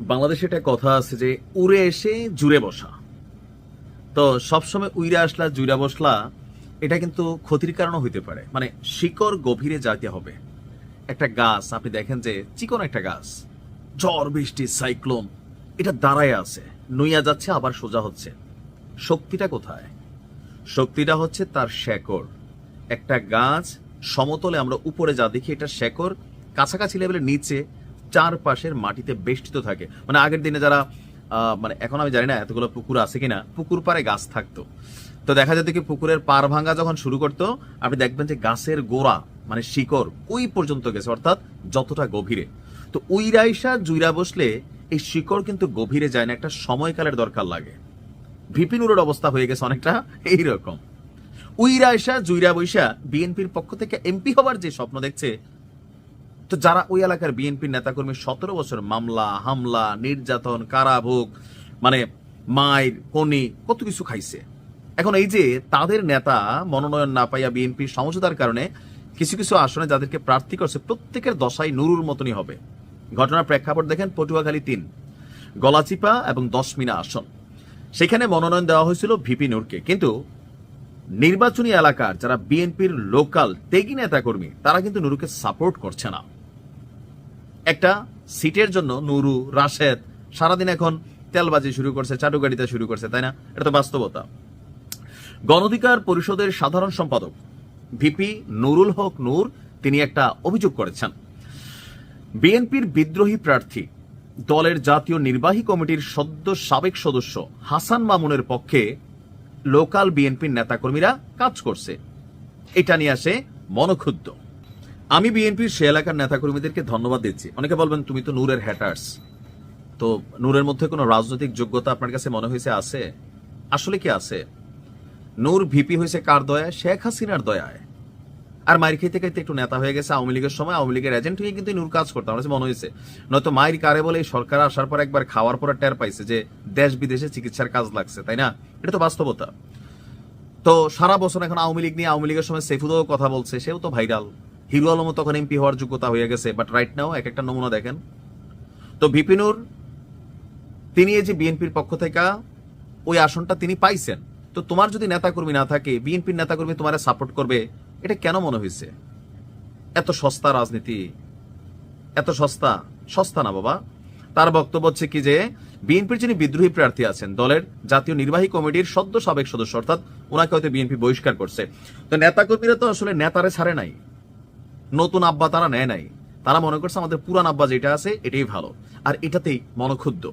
বাংলাদেশে একটা কথা আছে যে, উড়ে এসে জুড়ে বসা। তো সবসময় উইরা আসলা, জুড়া বসলা, এটা কিন্তু ক্ষতির কারণও হইতে পারে। মানে শিকড় গভীরে যাইতে হবে। একটা গাছ, আপনি দেখেন যে, চিকন একটা গাছ, ঝড়, বৃষ্টি, সাইক্লোন, এটা দাঁড়ায় আছে, নইয়া যাচ্ছে, আবার সোজা হচ্ছে। শক্তিটা কোথায়? শক্তিটা হচ্ছে তার শেকড়। একটা গাছ, সমতলে আমরা উপরে যা দেখি, এটা শেকড়, কাছাকাছি লেভেলের নিচে চারপাশের মাটিতে বেষ্টিত থাকে। মানে আগের দিনে যারা মানে এখন আমি জানি না এতগুলো পুকুর আছে কিনা, পুকুর পাড়ে গাছ থাকতো। তো দেখা যেত কি পুকুরের পার ভাঙা যখন শুরু করতো, আপনি দেখবেন যে গাছের গোড়া মানে শিকড়, ওই পর্যন্ত গেছে, অর্থাৎ যতটা গভীরে। তো উইরাইসা জুইরা বসলে এই শিকড় কিন্তু গভীরে যায় না, একটা সময়কালের দরকার লাগে। ভিপিনুরের অবস্থা হয়ে গেছে অনেকটা এইরকম। উইরা এসা জুইরা বৈশা, বিএনপির পক্ষ থেকে এমপি হবার যে স্বপ্ন দেখছে তো যারা ওই এলাকার বিএনপির নেতাকর্মী, সতেরো বছর মামলা, হামলা, নির্যাতন, কারাভোগ মানে মায়ের কনি, কত কিছু খাইছে। এখন এই যে তাদের নেতা মনোনয়ন না পাইয়া বিএনপির সমঝোতার কারণে কিছু কিছু আসনে যাদেরকে প্রার্থী করছে, প্রত্যেকের দশাই নুরুর মতনই হবে। ঘটনার প্রেক্ষাপট দেখেন পটুয়াখালী তিন, গলাচিপা এবং দশমিনা আসন। সেখানে মনোনয়ন দেওয়া হয়েছিল ভিপি নূরকে। কিন্তু নির্বাচনী এলাকার যারা বিএনপির লোকাল তেগি নেতাকর্মী, তারা কিন্তু নুরুকে সাপোর্ট করছে না। একটা সিটের জন্য নুরু, রাশেদ সারাদিন এখন তেলবাজি শুরু করছে চাটুগাড়িতে শুরু করছে, তাই না? এটা তো বাস্তবতা। গণধিকার পরিষদের সাধারণ সম্পাদক ভিপি নুরুল হক নূর, তিনি একটা অভিযোগ করেছেন। বিএনপির বিদ্রোহী প্রার্থী, দলের জাতীয় নির্বাহী কমিটির সদ্য সাবেক সদস্য হাসান মামুনের পক্ষে লোকাল বিএনপির নেতাকর্মীরা কাজ করছে। এটা নিয়ে আসে মনক্ষুদ্ধ আমি বিএনপির সে এলাকার নেতাকর্মীদেরকে ধন্যবাদ দিচ্ছি। অনেকে বলবেন, তুমি তো নূরের হ্যাটার্স তো নূরের মধ্যে কোনো রাজনৈতিক যোগ্যতা আপনার কাছে মনে হয়েছে আছে? আসলে কি আছে? নূর ভিপি হয়েছে কার দয়ায়? শেখ হাসিনার দয়ায়। আর মায়ের খেতে খেতে একটু নেতা হয়ে গেছে আওয়ামী লীগের সময়। আওয়ামী লীগের এজেন্ট হয়ে কিন্তু নূর কাজ করতো, আমার কাছে মনে হয়েছে। নয়তো মায়ের কারে বলে সরকার আসার পর একবার খাওয়ার পরে টের পাইছে যে দেশ বিদেশে চিকিৎসার কাজ লাগছে, তাই না? এটা তো বাস্তবতা। তো সারা বছর এখন আওয়ামী লীগ নিয়ে আওয়ামী লীগের সময় সেফুদও কথা বলছে, সেও তো ভাইরাল। হিরো আলমও তখন এমপি হওয়ার যোগ্যতা হয়ে গেছে বাট রাইট নাও এক একটা নমুনা দেখেন। তো বিপিনুর তিনি এই যে বিএনপির পক্ষ থেকে ওই আসনটা তিনি পাইছেন। তো তোমার যদি নেতাকর্মী না থাকে বিএনপির নেতাকর্মী তোমার সাপোর্ট করবে, এটা কেন মনে হয়েছে এত সস্তা রাজনীতি, এত সস্তা সস্তা না বাবা। তার বক্তব্য হচ্ছে কি যে বিএনপির যিনি বিদ্রোহী প্রার্থী আছেন, দলের জাতীয় নির্বাহী কমিটির সদ্য সাবেক সদস্য, অর্থাৎ ওনাকে হয়তো বিএনপি বহিষ্কার করছে। তো নেতাকর্মীরা তো আসলে নেতারে ছাড়ে নাই। নতুন আব্বা তারা নেয় নাই। তারা মনে করছে আমাদের পুরান আব্বা যেটা আছে, এটাই ভালো। আর এটাতেই মনক্ষুদ্ধ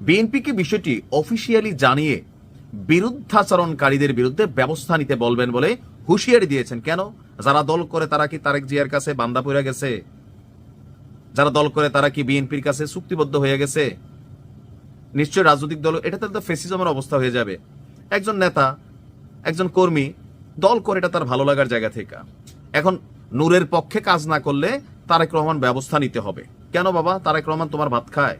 বিএনপিকে বিষয়টি অফিসিয়ালি জানিয়ে বিরুদ্ধাচরণকারীদের বিরুদ্ধে ব্যবস্থা নিতে বলবেন বলে হুঁশিয়ারি দিয়েছেন। কেন? যারা দল করে তারা কি তারেক জিয়ার কাছে বান্দা পড়ে গেছে? যারা দল করে তারা কি বিএনপির কাছে চুক্তিবদ্ধ হয়ে গেছে? নিশ্চয় রাজনৈতিক দল এটাতে তো ফেসিজমের অবস্থা হয়ে যাবে। একজন নেতা, একজন কর্মী দল করে এটা তার ভালো লাগার জায়গা থেকে। এখন নূরের পক্ষে কাজ না করলে তারেক রহমান ব্যবস্থা নিতে হবে। কেন বাবা? তারেক রহমান তোমার ভাত খায়।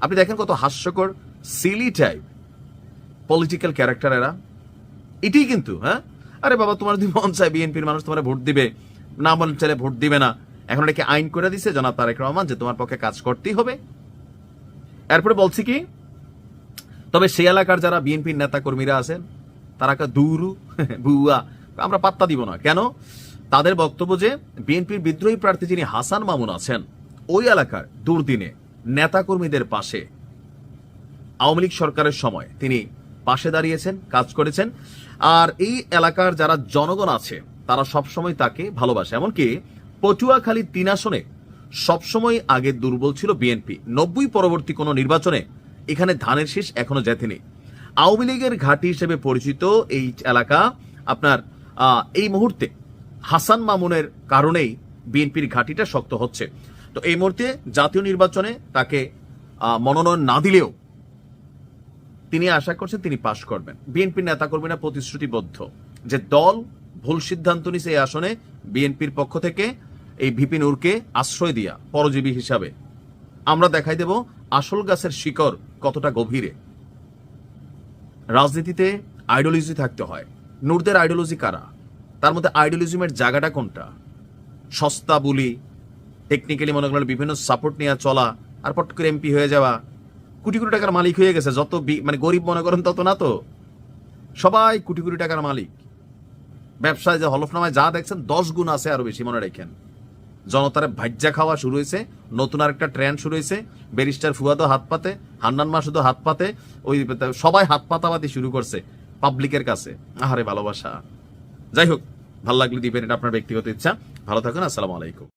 আপনি দেখেন কত হাস্যকর সিলি টাইপ পলিটিক্যাল ক্যারেক্টার এরা। এটাই কিন্তু হ্যাঁ? আরে বাবা, তোমার যদি মন চায় বিএনপির মানুষ তোমার ভোট দিবে, না মন চাইলে ভোট দিবে না। এখন এটা কি আইন করে দিছে জনাব তারেক রহমান যে তোমার পক্ষে কাজ করতেই হবে। এরপরে বলছি কি, তবে সেই এলাকার যারা বিএনপির নেতা কর্মীরা আছেন, তারা দুরু, বুয়া, আমরা পাত্তা দিব না। কেন? তাদের বক্তব্য যে, বিএনপির বিদ্রোহী প্রার্থী যিনি হাসান মামুন আছেন, ওই এলাকার দুর্দিনে নেতাকর্মীদের পাশে। আওয়ামী লীগ সরকারের সময় তিনি পাশে দাঁড়িয়েছেন, কাজ করেছেন। আর এই এলাকার যারা জনগণ আছে, তারা সবসময় তাকে ভালোবাসে। এমনকি পটুয়াখালী তিন আসনে সবসময় আগে দুর্বল ছিল বিএনপি। নব্বই পরবর্তী কোনো নির্বাচনে এখানে ধানের শীষ এখনও জেতেনি আওয়ামী লীগের ঘাঁটি হিসেবে পরিচিত এই এলাকা, আপনার এই মুহূর্তে হাসান মামুনের কারণেই বিএনপির ঘাঁটিটা শক্ত হচ্ছে। তো এই মুহূর্তে জাতীয় নির্বাচনে তাকে মনোনয়ন না দিলেও তিনি আশা করছেন তিনি পাশ করবেন। বিএনপির নেতাকর্মীরা প্রতিশ্রুতিবদ্ধ যে দল ভুল সিদ্ধান্ত নিছে এই আসনে বিএনপির পক্ষ থেকে এই ভিপি নূরকে আশ্রয় দিয়া পরজীবী হিসাবে। আমরা দেখাই দেব আসল গাছের শিকড় কতটা গভীরে। রাজনীতিতে আইডিওলজি থাকতে হয়। নূরদের আইডিওলজি কারা? তার মধ্যে আইডিওলজিমের জায়গাটা কোনটা? সস্তা বুলি টেকনিক্যালি মনে করেন বিভিন্ন সাপোর্ট নিয়ে চলা, আর পট করে এমপি হয়ে যাওয়া, কোটি কোটি টাকার মালিক হয়ে গেছে, যত মানে গরিব মনে করেন তত না তো। সবাই কোটি কোটি টাকার মালিক। ব্যবসায় যে হলফনামায় যা দেখছেন, দশ গুণ আছে আরও বেশি, মনে রাখেন। জনতারে ভাজ্যা খাওয়া শুরু হয়েছে, নতুন আরেকটা ট্রেন্ড শুরু হয়েছে ব্যারিস্টার ফুয়াদও হাত পাতে, হান্নান মা শুধু হাত পাতে, ওই সবাই হাত পাতাপাতি শুরু করছে পাবলিকের কাছে। আহারে ভালোবাসা। যাই হোক ভালো লাগলে দিবেন এটা আপনার ব্যক্তিগত ইচ্ছা। ভালো থাকুন আসসালামু আলাইকুম।